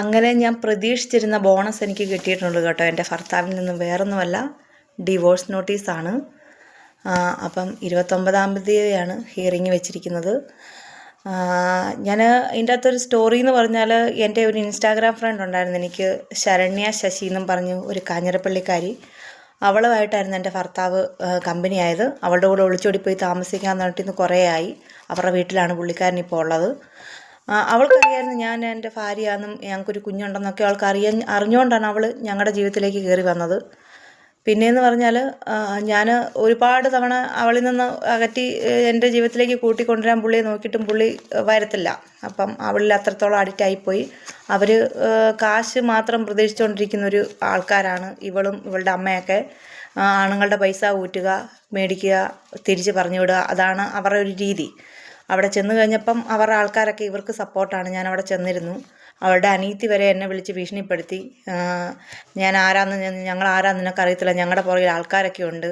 അങ്ങനെ ഞാൻ പ്രതീക്ഷിച്ചിരുന്ന ബോണസ് എനിക്ക് കിട്ടിയിട്ടുണ്ട് കേട്ടോ. എന്റെ ഭർത്താവിൽ നിന്നും വേറൊന്നുമല്ല ഡിവോഴ്സ് നോട്ടീസാണ് അപ്പം ഇരുപത്തൊമ്പതാം തീയതിയാണ് ഹിയറിങ് വെച്ചിരിക്കുന്നത്. ഞാൻ ഇതിന്റെ അകത്തൊരു സ്റ്റോറി എന്ന് പറഞ്ഞാൽ എന്റെ ഒരു ഇൻസ്റ്റാഗ്രാം ഫ്രണ്ട് ഉണ്ടായിരുന്നു. എനിക്ക് ശരണ്യ ശശി എന്നും പറഞ്ഞു ഒരു കാഞ്ഞിരപ്പള്ളിക്കാരി. അവളുമായിട്ടായിരുന്നു എന്റെ ഭർത്താവ് കമ്പനി ആയത്. അവളുടെ കൂടെ ഒളിച്ചോടി പോയി താമസിക്കാൻ പറഞ്ഞിട്ട് ഇന്ന് കുറേ ആയി അവരുടെ വീട്ടിലാണ് പുള്ളിക്കാരൻ ഇപ്പോൾ ഉള്ളത്. അവൾക്കറിയായിരുന്നു ഞാൻ എന്റെ ഭാര്യയാണെന്നും ഞങ്ങൾക്കൊരു കുഞ്ഞുണ്ടെന്നൊക്കെ അവൾക്ക് അറിയാൻ അറിഞ്ഞുകൊണ്ടാണ് അവൾ ഞങ്ങളുടെ ജീവിതത്തിലേക്ക് കയറി വന്നത്. പിന്നെയെന്ന് പറഞ്ഞാൽ ഞാൻ ഒരുപാട് തവണ അവളിൽ നിന്ന് അകറ്റി എന്റെ ജീവിതത്തിലേക്ക് കൂട്ടിക്കൊണ്ടുവരാൻ പുള്ളിയെ നോക്കിയിട്ടും പുള്ളി വരത്തില്ല. അപ്പം അവളിൽ അത്രത്തോളം അഡിക്റ്റ് ആയിപ്പോയി. അവർ കാശ് മാത്രം പ്രതീക്ഷിച്ചുകൊണ്ടിരിക്കുന്ന ഒരു ആൾക്കാരാണ് ഇവളും ഇവളുടെ അമ്മയൊക്കെ. ആണുങ്ങളുടെ പൈസ ഊറ്റുക മേടിക്കുക തിരിച്ച് പറഞ്ഞു വിടുക അതാണ് അവരുടെ ഒരു രീതി. അവിടെ ചെന്ന് കഴിഞ്ഞപ്പം അവരുടെ ആൾക്കാരൊക്കെ ഇവർക്ക് സപ്പോർട്ടാണ് ഞാൻ അവിടെ ചെന്നിരുന്നു. അവളുടെ അനീതി വരെ എന്നെ വിളിച്ച് ഭീഷണിപ്പെടുത്തി. ഞാൻ ആരാന്ന് ഞങ്ങൾ ആരാന്ന് നിനക്ക് അറിയത്തില്ല ഞങ്ങളുടെ പുറകിൽ ആൾക്കാരൊക്കെ ഉണ്ട്.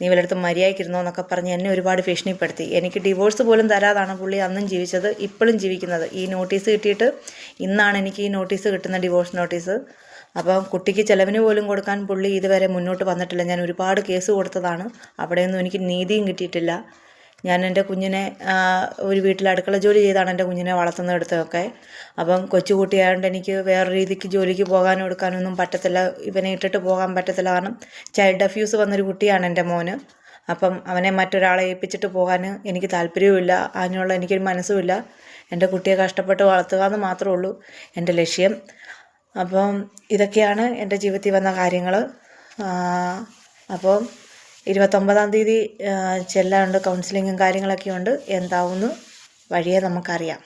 നീ വല്ലയിടത്തും മര്യാദയ്ക്കിരുന്നോ എന്നൊക്കെ പറഞ്ഞ് എന്നെ ഒരുപാട് ഭീഷണിപ്പെടുത്തി. എനിക്ക് ഡിവോഴ്സ് പോലും തരാതാണ് പുള്ളി അന്നും ജീവിച്ചത് ഇപ്പോഴും ജീവിക്കുന്നത്. ഈ നോട്ടീസ് കിട്ടിയിട്ട് ഇന്നാണ് എനിക്ക് ഈ നോട്ടീസ് കിട്ടുന്ന ഡിവോഴ്സ് നോട്ടീസ് അപ്പം കുട്ടിക്ക് ചിലവിന് പോലും കൊടുക്കാൻ പുള്ളി ഇതുവരെ മുന്നോട്ട് വന്നിട്ടില്ല. ഞാൻ ഒരുപാട് കേസ് കൊടുത്തതാണ്. അവിടെയൊന്നും എനിക്ക് നീതിയും കിട്ടിയിട്ടില്ല. ഞാൻ എന്റെ കുഞ്ഞിനെ ഒരു വീട്ടിൽ അടുക്കള ജോലി ചെയ്താണ് എന്റെ കുഞ്ഞിനെ വളർത്തുന്നിടത്തൊക്കെ അപ്പം കൊച്ചുകുട്ടിയായതുകൊണ്ട് എനിക്ക് വേറെ രീതിക്ക് ജോലിക്ക് പോകാനും എടുക്കാനൊന്നും പറ്റത്തില്ല. ഇവനെ ഇട്ടിട്ട് പോകാൻ പറ്റത്തില്ല. കാരണം ചൈൽഡ് അഫ്യൂസ് വന്നൊരു കുട്ടിയാണ് എന്റെ മോന്. അപ്പം അവനെ മറ്റൊരാളെ ഏൽപ്പിച്ചിട്ട് പോകാൻ എനിക്ക് താല്പര്യവുമില്ല. അതിനുള്ള എനിക്കൊരു മനസ്സുമില്ല. എന്റെ കുട്ടിയെ കഷ്ടപ്പെട്ട് വളർത്തുക എന്ന് മാത്രമേ ഉള്ളൂ എന്റെ ലക്ഷ്യം. അപ്പം ഇതൊക്കെയാണ് എന്റെ ജീവിതത്തിൽ വന്ന കാര്യങ്ങൾ അപ്പം ഇരുപത്തൊമ്പതാം തീയതി ചെല്ലാനുണ്ട് കൗൺസിലിങ്ങും കാര്യങ്ങളൊക്കെ ഉണ്ട് എന്താവുമെന്ന് വഴിയെ നമുക്കറിയാം.